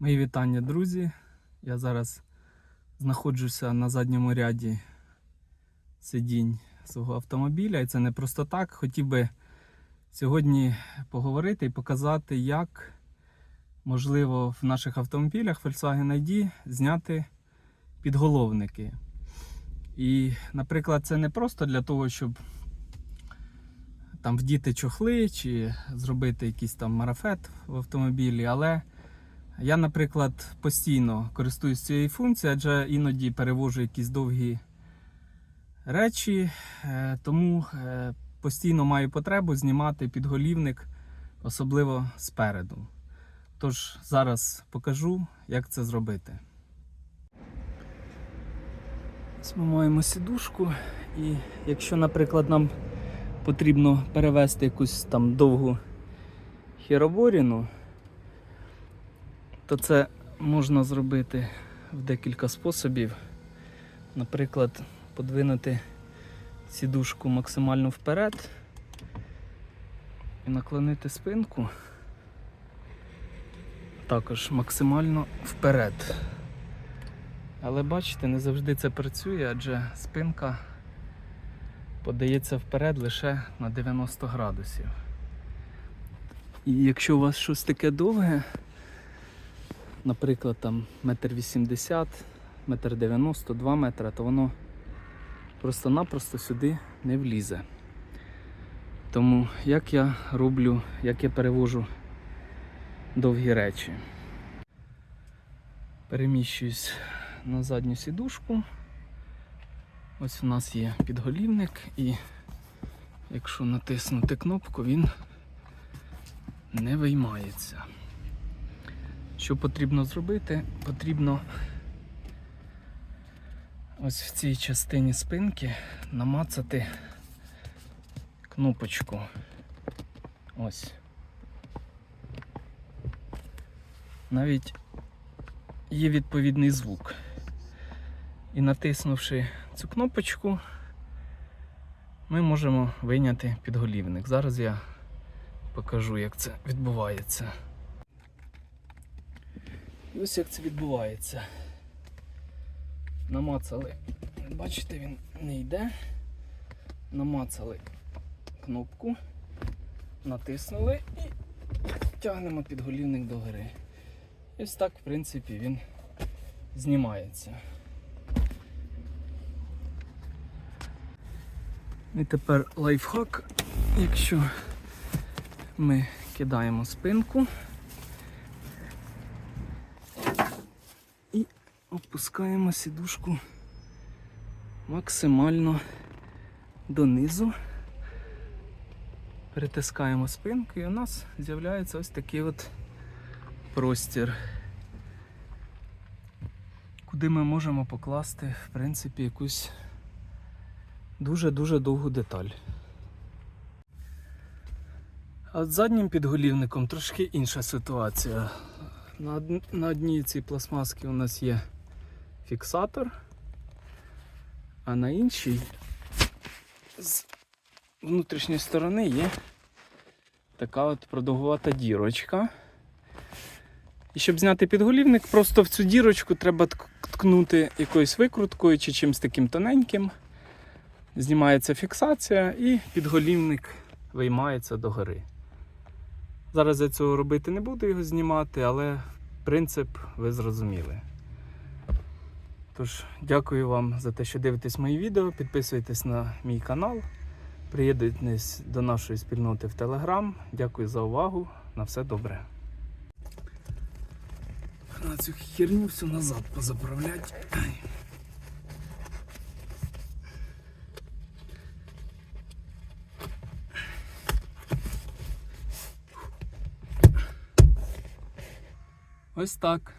Мої вітання, друзі. Я зараз знаходжуся на задньому ряді сидінь свого автомобіля, і це не просто так. Хотів би сьогодні поговорити і показати, як можливо в наших автомобілях Volkswagen ID зняти підголовники. І, наприклад, це не просто для того, щоб там вдіти чохли чи зробити якийсь там марафет в автомобілі, але я, наприклад, постійно користуюсь цією функцією, адже іноді перевожу якісь довгі речі, е, тому е, постійно маю потребу знімати підголівник, особливо спереду. Тож зараз покажу, як це зробити. Ось Ми маємо сідушку, і якщо, наприклад, нам потрібно перевести якусь там довгу хіроборіну, то це можна зробити в декілька способів. Наприклад, подвинути сідушку максимально вперед і наклонити спинку також максимально вперед. Але бачите, не завжди це працює, адже спинка подається вперед лише на 90 градусів. І якщо у вас щось таке довге, наприклад, там метр вісімдесят, метр дев'яносто, два метра, то воно просто-напросто сюди не влізе. Тому як я роблю, як я перевожу довгі речі. Переміщуюсь на задню сідушку. Ось у нас є підголівник і якщо натиснути кнопку, він не виймається. Що потрібно зробити? Потрібно ось в цій частині спинки намацати кнопочку. Ось. Навіть є відповідний звук. І натиснувши цю кнопочку, ми можемо вийняти підголівник. Зараз я покажу, як це відбувається. І ось як це відбувається. Намацали, бачите, він не йде. Намацали кнопку, натиснули і тягнемо підголівник до гори. І ось так, в принципі, він знімається. І тепер лайфхак, якщо ми кидаємо спинку і опускаємо сідушку максимально донизу. Перетискаємо спинку і у нас з'являється ось такий от простір, куди ми можемо покласти, в принципі, якусь дуже-дуже довгу деталь. А з заднім підголівником трошки інша ситуація. На, на одній цій пластмаски у нас є фіксатор, а на іншій з внутрішньої сторони є така от продовгувата дірочка. І щоб зняти підголівник, просто в цю дірочку треба ткнути якоюсь викруткою чи чимось таким тоненьким. Знімається фіксація і підголівник виймається догори. Зараз я цього робити не буду його знімати, але принцип ви зрозуміли. Тож, дякую вам за те, що дивитесь мої відео. Підписуйтесь на мій канал, приєднуйтесь до нашої спільноти в Телеграм. Дякую за увагу. На все добре. На цю херню всю назад позаправлять. Ось так.